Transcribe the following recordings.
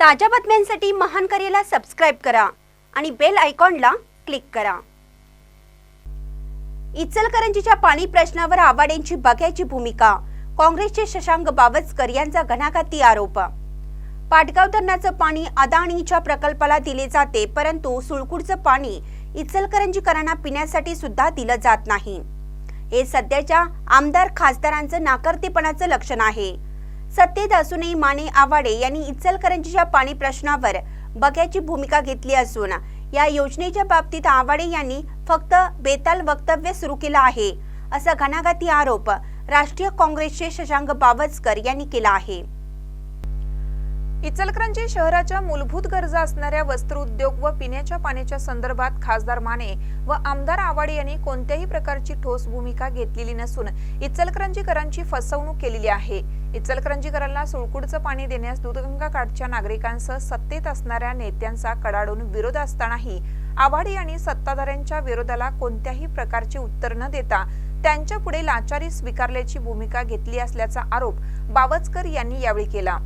ताज्या बातम्यांसाठी महान करेला सबस्क्राईब करा आणि बेल आयकॉनला क्लिक करा. इचलकरंजीच्या पाणी प्रश्नावर आवाडेंची बघ्याची भूमिका. काँग्रेसचे शशांक बावचकर यांचा घणाघाती आरोप. पाटगाव धरणाचं पाणी अदाणीच्या प्रकल्पाला दिले जाते परंतु सुळकूडचं पाणी इचलकरंजीकरांना पिण्यासाठी सुद्धा दिलं जात नाही. हे सध्याच्या आमदार खासदारांचं नाकर्तेपणाचं लक्षण आहे. सत्तेत असूनही माने आवाडे यांनी इचलकरंजीच्या पाणी प्रश्नावर बघ्याची भूमिका घेतली असून या योजनेच्या बाबतीत आवाडे यांनी फक्त बेताल वक्तव्य सुरू केलं आहे असा घणाघाती आरोप राष्ट्रीय काँग्रेसचे शशांक बावस्कर यांनी केला आहे. इचलकरंजी शहराच्या मूलभूत गरजा असणाऱ्या वस्त्रोद्योग व पिण्याच्या पाण्याच्या संदर्भात खासदार माने व आमदार आवाडे यांनी कोणत्याही प्रकारची ठोस भूमिका घेतलेली नसून इचलकरंजीकरांची फसवणूक केलेली आहे. इचलकरंजीकरांना सुळकुडचं पाणी देण्यास दूधगंगा काठच्या नागरिकांसह सत्तेत असणाऱ्या नेत्यांचा कडाडून विरोध असतानाही आवाडे यांनी सत्ताधाऱ्यांच्या विरोधाला कोणत्याही प्रकारचे उत्तर न देता त्यांच्या पुढे लाचारी स्वीकारल्याची भूमिका घेतली असल्याचा आरोप बावचकर यांनी यावेळी केला.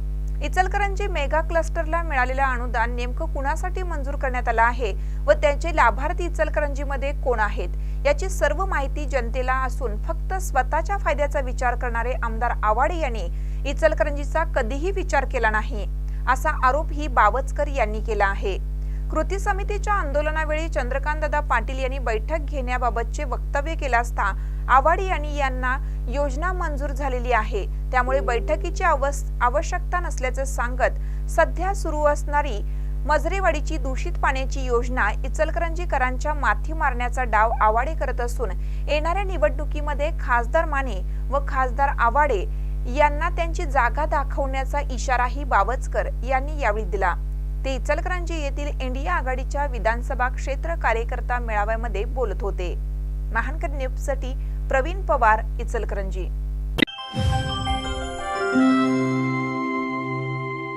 इचलकरंजी मेगा क्लस्टरला मिळालेलं अनुदान नेमकं कुणासाठी मंजूर करण्यात आलं आहे व त्याचे लाभार्थी इचलकरंजीमध्ये कोण आहेत? याची सर्व माहिती जनतेला असून फक्त स्वतःच्या फायद्याचा विचार करणारे आमदार आवाडे यांनी इचलकरंजीचा कधीही विचार केला नाही असा आरोप ही बावचकर यांनी केला आहे. कृती समितीच्या आंदोलनावेळी चंद्रकांतदादा पाटील यांनी बैठक घेण्याबाबतचे वक्तव्य केले असता आवाडी यांनी यांना योजना मंजूर झालेली आहे. त्यामुळे बैठकीची आवश्यकता नसल्याचं सांगत सध्या सुरू असणारी मजरेवाडीची दूषित पाण्याची योजना इचलकरंजीकरांच्या माथी मारण्याचा डाव आवाडे करत असून येणाऱ्या निवडणुकीमध्ये खासदार माने व खासदार आवाडे यांना त्यांची जागा दाखवण्याचा इशाराही बावचकर यांनी यावेळी दिला. ते इचलकरंजी येथील इंडिया आघाडीच्या विधानसभा क्षेत्र कार्यकर्ता मेळाव्यामध्ये बोलत होते. महानकर न्यूजसाठी प्रवीण पवार इचलकरंजी.